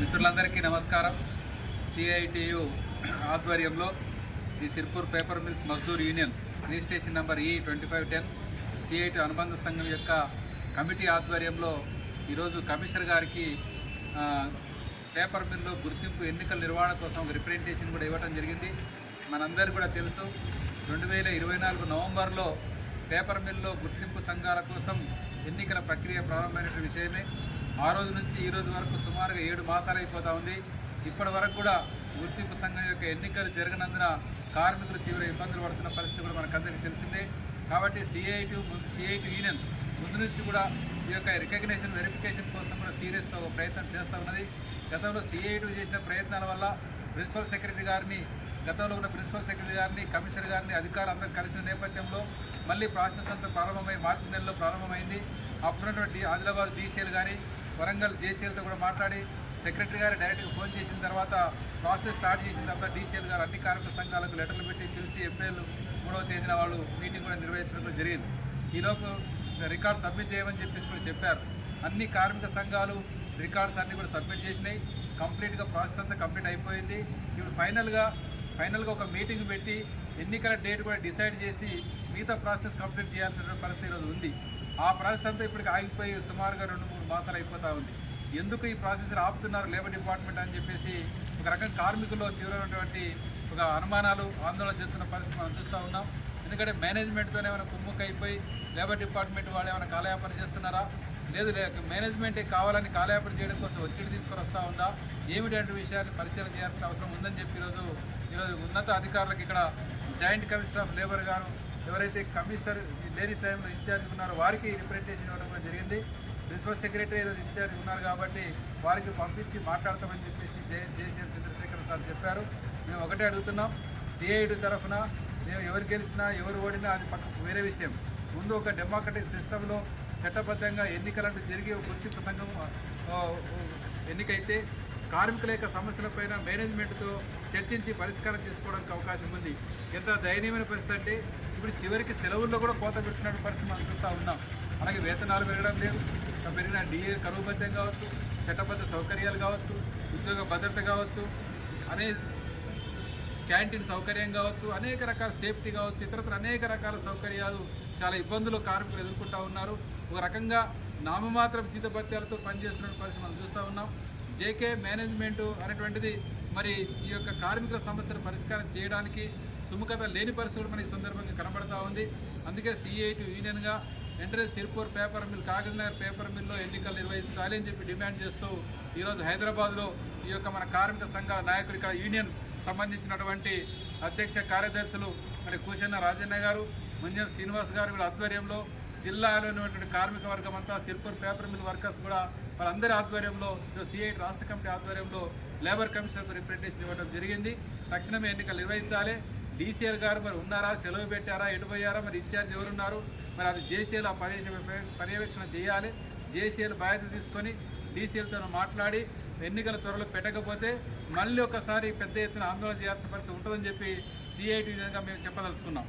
మిత్రులందరికీ నమస్కారం. సిఐటియు ఆధ్వర్యంలో ఈ Sirpur paper mills Mazdoor union registration number ఈ ట్వంటీ ఫైవ్ టెన్ సిఐటి అనుబంధ సంఘం యొక్క కమిటీ ఆధ్వర్యంలో ఈరోజు కమిషనర్ గారికి పేపర్ మిల్లు గుర్తింపు ఎన్నికల నిర్వహణ కోసం ఒక రిప్రజెంటేషన్ కూడా ఇవ్వడం జరిగింది. మనందరికీ కూడా తెలుసు రెండు వేల ఇరవై నాలుగు నవంబర్లో పేపర్ మిల్లో గుర్తింపు సంఘాల కోసం ఎన్నికల ప్రక్రియ ప్రారంభమైన విషయమే. ఆ రోజు నుంచి ఈ రోజు వరకు సుమారుగా ఏడు మాసాలు అయిపోతా ఉంది. ఇప్పటి వరకు కూడా గుర్తింపు సంఘం యొక్క ఎన్నికలు జరగనందున కార్మికులు తీవ్ర ఇబ్బందులు పడుతున్న పరిస్థితి కూడా మనకందరికీ తెలిసిందే. కాబట్టి సిఐటి ముందు సిఐటి యూనియన్ ముందు నుంచి కూడా ఈ యొక్క రికగ్నేషన్ వెరిఫికేషన్ కోసం కూడా సీరియస్గా ఒక ప్రయత్నం చేస్తూ ఉన్నది. గతంలో సిఐటి చేసిన ప్రయత్నాల వల్ల ప్రిన్సిపల్ సెక్రటరీ గారిని గతంలో ఉన్న ప్రిన్సిపల్ సెక్రటరీ గారిని కమిషనర్ గారిని అధికారులు అందరూ కలిసిన నేపథ్యంలో మళ్ళీ ప్రాసెస్ అంతా ప్రారంభమై మార్చి నెలలో ప్రారంభమైంది. అప్పుడున్నటువంటి ఆదిలాబాద్ డీసీఎల్ కానీ వరంగల్ జేసీఎల్తో కూడా మాట్లాడి సెక్రటరీ గారు డైరెక్ట్గా ఫోన్ చేసిన తర్వాత ప్రాసెస్ స్టార్ట్ చేసిన తర్వాత డీసీఎల్ గారు అన్ని కార్మిక సంఘాలకు లెటర్లు పెట్టి పిలిచి ఏప్రిల్ మూడవ తేదీన వాళ్ళు మీటింగ్ కూడా నిర్వహించడం జరిగింది. ఈలోపు రికార్డ్ సబ్మిట్ చేయమని చెప్పేసి కూడా చెప్పారు. అన్ని కార్మిక సంఘాలు రికార్డ్స్ అన్నీ కూడా సబ్మిట్ చేసినాయి. కంప్లీట్గా ప్రాసెస్ అంతా కంప్లీట్ అయిపోయింది. ఇప్పుడు ఫైనల్గా ఫైనల్గా ఒక మీటింగ్ పెట్టి ఎన్నికల డేట్ కూడా డిసైడ్ చేసి మిగతా ప్రాసెస్ కంప్లీట్ చేయాల్సిన పరిస్థితి ఈరోజు ఉంది. ఆ ప్రాసెస్ అంతా ఇప్పటికి ఆగిపోయి సుమారుగా రెండు మూడు మాసాలు అయిపోతూ ఉంది. ఎందుకు ఈ ప్రాసెస్ ఆపుతున్నారు లేబర్ డిపార్ట్మెంట్ అని చెప్పేసి ఒక రకం కార్మికుల్లో తీవ్రమైనటువంటి ఒక అనుమానాలు ఆందోళన చెందుతున్న పరిస్థితి మనం చూస్తూ ఉన్నాం. ఎందుకంటే మేనేజ్మెంట్తోనే ఏమైనా కుమ్ముక్ అయిపోయి లేబర్ డిపార్ట్మెంట్ వాళ్ళు ఏమైనా కాలయాపన చేస్తున్నారా? లేదు లే మేనేజ్మెంటే కావాలని కాలయాపన చేయడం కోసం ఒత్తిడి తీసుకొని వస్తూ ఉందా? ఏమిటంటే విషయాన్ని పరిశీలన చేయాల్సిన అవసరం ఉందని చెప్పి ఈరోజు ఈరోజు ఉన్నత అధికారులకు ఇక్కడ జాయింట్ కమిషనర్ ఆఫ్ లేబర్ గారు ఎవరైతే కమిషనర్ లేని టైంలో ఇన్ఛార్జ్ ఉన్నారో వారికి రిప్రజెంటేషన్ ఇవ్వడం కూడా జరిగింది. ప్రిన్సిపల్ సెక్రటరీ ఈరోజు ఇన్ఛార్జ్ ఉన్నారు కాబట్టి వారికి పంపించి మాట్లాడతామని చెప్పేసి జే జేసీఎల్ చంద్రశేఖర్ సార్ చెప్పారు. మేము ఒకటే అడుగుతున్నాం. సిఐడి తరఫున మేము ఎవరు గెలిచినా ఎవరు ఓడినా అది పక్క వేరే విషయం. ముందు ఒక డెమోక్రటిక్ సిస్టంలో చట్టబద్ధంగా ఎన్నికలంటూ జరిగే గుర్తింపు సంఘం ఎన్నికైతే కార్మికుల యొక్క సమస్యలపైన మేనేజ్మెంట్తో చర్చించి పరిష్కారం చేసుకోవడానికి అవకాశం ఉంది. ఎంత దయనీయమైన పరిస్థితి అంటే ఇప్పుడు చివరికి సెలవుల్లో కూడా కోత పెడుతున్న పరిస్థితి మనం చూస్తూ ఉన్నాం. అలాగే వేతనాలు పెరగడం లేదు. పెరిగిన డిఏ కరువు కావచ్చు చట్టబద్ధ సౌకర్యాలు కావచ్చు ఉద్యోగ భద్రత కావచ్చు అనే క్యాంటీన్ సౌకర్యం కావచ్చు అనేక రకాల సేఫ్టీ కావచ్చు ఇతరత్ర అనేక రకాల సౌకర్యాలు చాలా ఇబ్బందులు కార్మికులు ఎదుర్కొంటూ ఉన్నారు. ఒక రకంగా నామమాత్రం జీతభత్యాలతో పనిచేస్తున్న పరిస్థితి మనం చూస్తూ ఉన్నాం. జేకే మేనేజ్మెంటు అనేటువంటిది మరి ఈ యొక్క కార్మికుల సమస్యలు పరిష్కారం చేయడానికి సుముఖత లేని పరిస్థితులు మన ఈ సందర్భంగా కనబడతా ఉంది. అందుకే సిఐటి యూనియన్గా వెంటనే Sirpur paper mill Kagaznagar paper మిల్లో ఎన్నికలు నిర్వహించాలి అని చెప్పి డిమాండ్ చేస్తూ ఈరోజు హైదరాబాద్లో ఈ యొక్క మన కార్మిక సంఘాల నాయకులు ఇక్కడ యూనియన్ సంబంధించినటువంటి అధ్యక్ష కార్యదర్శులు మరి కూషన్న రాజన్న గారు మంజం శ్రీనివాస్ గారు వీళ్ళ ఆధ్వర్యంలో జిల్లాలో ఉన్నటువంటి కార్మిక వర్గం అంతా సిర్పూర్ పేపర్ మిల్ వర్కర్స్ కూడా వాళ్ళందరి ఆధ్వర్యంలో సిఐటి రాష్ట్ర కమిటీ ఆధ్వర్యంలో లేబర్ కమిషనర్కు రిప్రజెంటేషన్ ఇవ్వడం జరిగింది. తక్షణమే ఎన్నికలు నిర్వహించాలి. డీసీఎల్ గారు మరి ఉన్నారా? సెలవు పెట్టారా? ఎటుపోయారా మరి ఇన్ఛార్జ్ ఎవరున్నారు? మరి అది జేసీఎల్ ఆ పర్యవేక్షణ పర్యవేక్షణ చేయాలి. జేసీఎల్ బాధ్యత తీసుకొని డీసీఎల్తో మాట్లాడి ఎన్నికల త్వరలో పెట్టకపోతే మళ్ళీ ఒకసారి పెద్ద ఎత్తున ఆందోళన చేయాల్సిన పరిస్థితి ఉంటుందని చెప్పి సిఐటి విధంగా మేము చెప్పదలుచుకున్నాం.